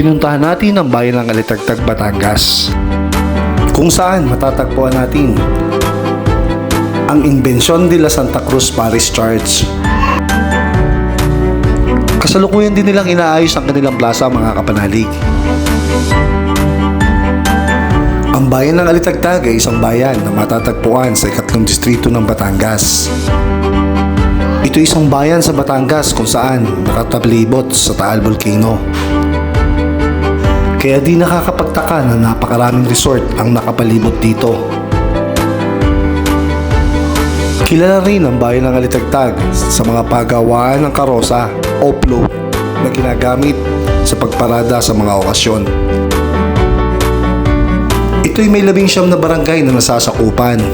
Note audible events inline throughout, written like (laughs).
pinuntahan natin ang bayan ng Alitagtag, Batangas. Kung saan matatagpuan natin ang Invention de la Santa Cruz Parish Church. Kasalukuyan din nilang inaayos ang kanilang plaza mga kapanalig. Ang bayan ng Alitagtag ay isang bayan na matatagpuan sa ikatlong distrito ng Batangas. Ito isang bayan sa Batangas kung saan nakatablibot sa Taal Volcano. Kaya di nakakapagtaka na napakaraming resort ang nakapalibot dito. Kilala rin ang bayan ng Alitagtag sa mga pagawaan ng karosa o float na ginagamit sa pagparada sa mga okasyon. Ito'y may labing siyam na barangay na nasasakupan.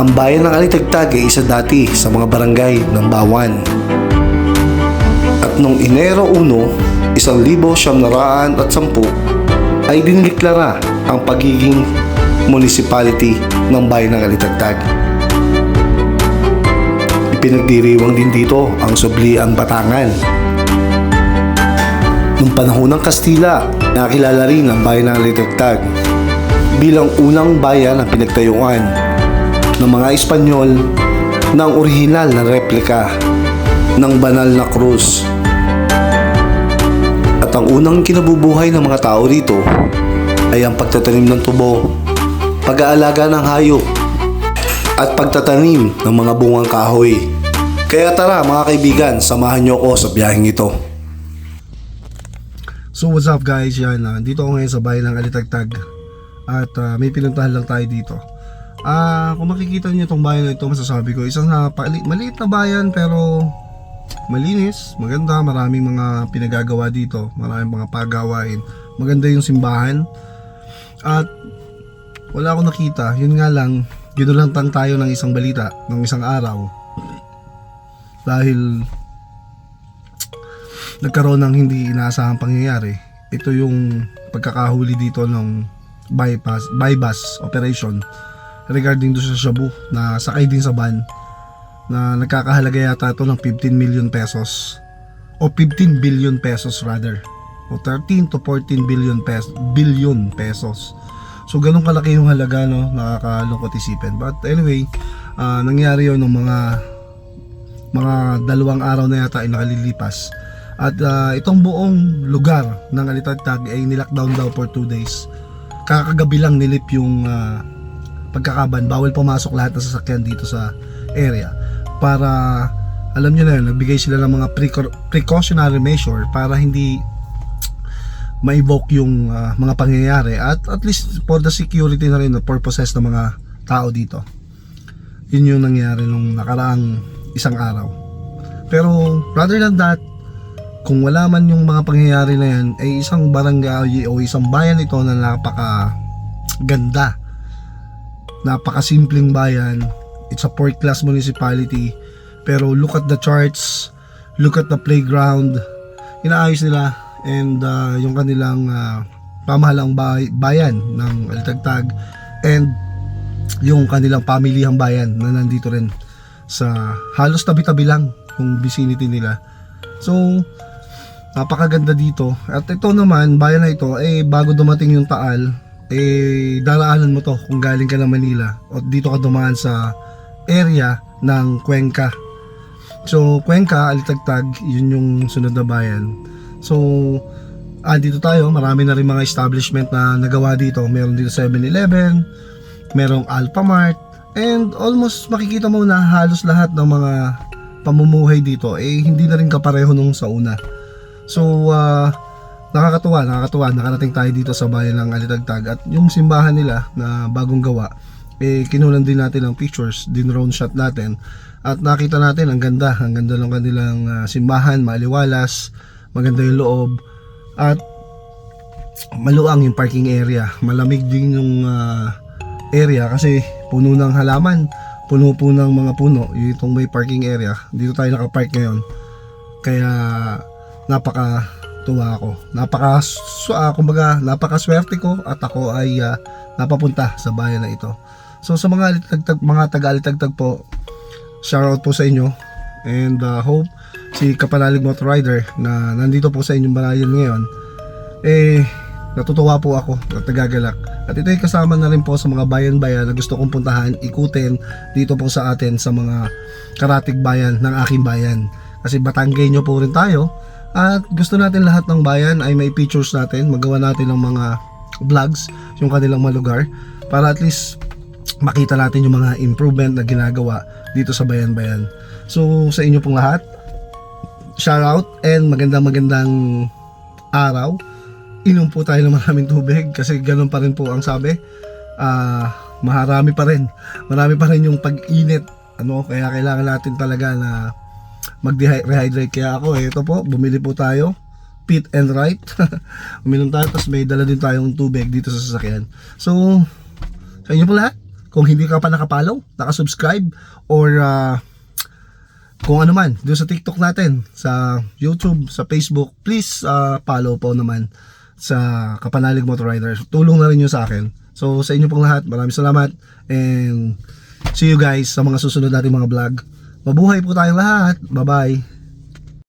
Ang bayan ng Alitagtag ay isa dati sa mga barangay ng Bawan. At noong Enero 1, isang libo siyam naraan at sampu ay dinideklara ang pagiging municipality ng bayan ng Alitagtag. Ipinagdiriwang din dito ang Subliang Batangan. Noong panahon ng Kastila, nakilala rin ang bayan ng Alitagtag bilang unang bayan na pinagtayuan ng mga Espanyol ng orihinal na replika ng banal na krus. At ang unang kinabubuhay ng mga tao dito ay ang pagtatanim ng tubo, pag-aalaga ng hayop, at pagtatanim ng mga bungang kahoy. Kaya tara mga kaibigan, samahan niyo ako sa biyaheng ito. So what's up guys, yan ah, dito ako ngayon sa bayan ng Alitagtag at ah, may pinuntahan lang tayo dito. Ah, kung makikita niyo tong bayan na ito, masasabi ko isang napali- maliit na bayan pero malinis, maganda, maraming mga pinagagawa dito, maraming mga pagawain. Maganda yung simbahan. At wala akong nakita, yun nga lang, ginulantang tayo ng isang balita ng isang araw. Dahil nagkaroon ng hindi inaasahang pangyayari. Ito yung pagkakahuli dito ng bypass, bypass operation regarding do sa Shabu na sakay din sa van na nagkakahalaga yata ito ng 15 million pesos. O 15 billion pesos rather. O 13 to 14 billion pesos billion pesos. So ganun kalaki yung halaga no? Nakakalungkot isipin. But anyway ah, nangyari yun ng mga mga dalawang araw na yata ay nakalilipas. At ah, itong buong lugar ng Alitagtag ay nilockdown daw for 2 days. Kakagabi lang nilip yung ah, pagkakaban. Bawal pumasok lahat ng sasakyan dito sa area para alam nyo na yun nagbigay sila ng mga precau- precautionary measure para hindi ma-evoke yung ah, mga pangyayari at at least for the security na rin purposes ng mga tao dito. Yun yung nangyari nung nakaraang isang araw. Pero rather than that kung wala man yung mga pangyayari na yan ay isang barangay o isang bayan ito na napaka ganda napakasimpleng bayan it's a fourth class municipality. Pero look at the charts. Look at the playground. Inaayos nila and uh, yung kanilang uh, pamahalang bay- bayan ng Alitagtag and yung kanilang pamilihang bayan na nandito rin sa halos tabi-tabi lang yung vicinity nila. So napakaganda dito. At ito naman bayan na ito eh bago dumating yung Taal eh daraanan mo to kung galing ka ng Manila. O dito ka dumaan sa area ng Cuenca. So Cuenca, Alitagtag yun yung sunod na bayan. So ah, dito tayo. Marami na rin mga establishment na nagawa dito. Meron dito 7-Eleven merong Alphamart and almost makikita mo na halos lahat ng mga pamumuhay dito eh hindi na rin kapareho nung sa una. So ah, nakakatuwa, nakakatuwa. Nakarating tayo dito sa bayan ng Alitagtag at yung simbahan nila na bagong gawa, eh kinunan din natin ng pictures, din drone shot natin at nakita natin ang ganda, ang ganda ng kanilang ah, simbahan, maliwalas, maganda yung loob at maluang yung parking area. Malamig din yung ah, area kasi puno ng halaman, puno po ng mga puno, yung itong may parking area. Dito tayo nakapark ngayon. Kaya napaka tuwa ako. Napaka so, ah, kumbaga napakaswerte ko at ako ay ah, napapunta sa bayan na ito. So sa mga alitagtag, mga taga-alitagtag po, shout out po sa inyo and uh, hope si Kapanalig Motor Rider na nandito po sa inyong bayan ngayon, eh, natutuwa po ako at nagagalak. At ito ay kasama na rin po sa mga bayan-bayan na gusto kong puntahan, ikutin dito po sa atin sa mga karatig bayan ng aking bayan. Kasi Batanggenyo po rin tayo at gusto natin lahat ng bayan ay may pictures natin, magawa natin ng mga vlogs, yung kanilang mga lugar para at least makita natin yung mga improvement na ginagawa dito sa bayan-bayan. So sa inyo pong lahat, shout out and magandang magandang araw. Inom po tayo ng maraming tubig kasi ganun pa rin po ang sabi. Ah, marami pa rin. Marami pa rin yung pag-init. Ano, kaya kailangan natin talaga na mag-rehydrate. Kaya ako, ito po, bumili po tayo. Fit and right. (laughs) Uminom tayo, tapos may dala din tayong tubig dito sa sasakyan. So, sa inyo po lahat, kung hindi ka pa nakapollow, nakasubscribe, or ah, kung ano man, doon sa TikTok natin, sa YouTube, sa Facebook, please ah, follow po naman sa Kapanalig Motor Rider. Tulong na rin yun sa akin. So sa inyo pong lahat, maraming salamat and see you guys sa mga susunod nating mga vlog. Mabuhay po tayong lahat. Bye-bye.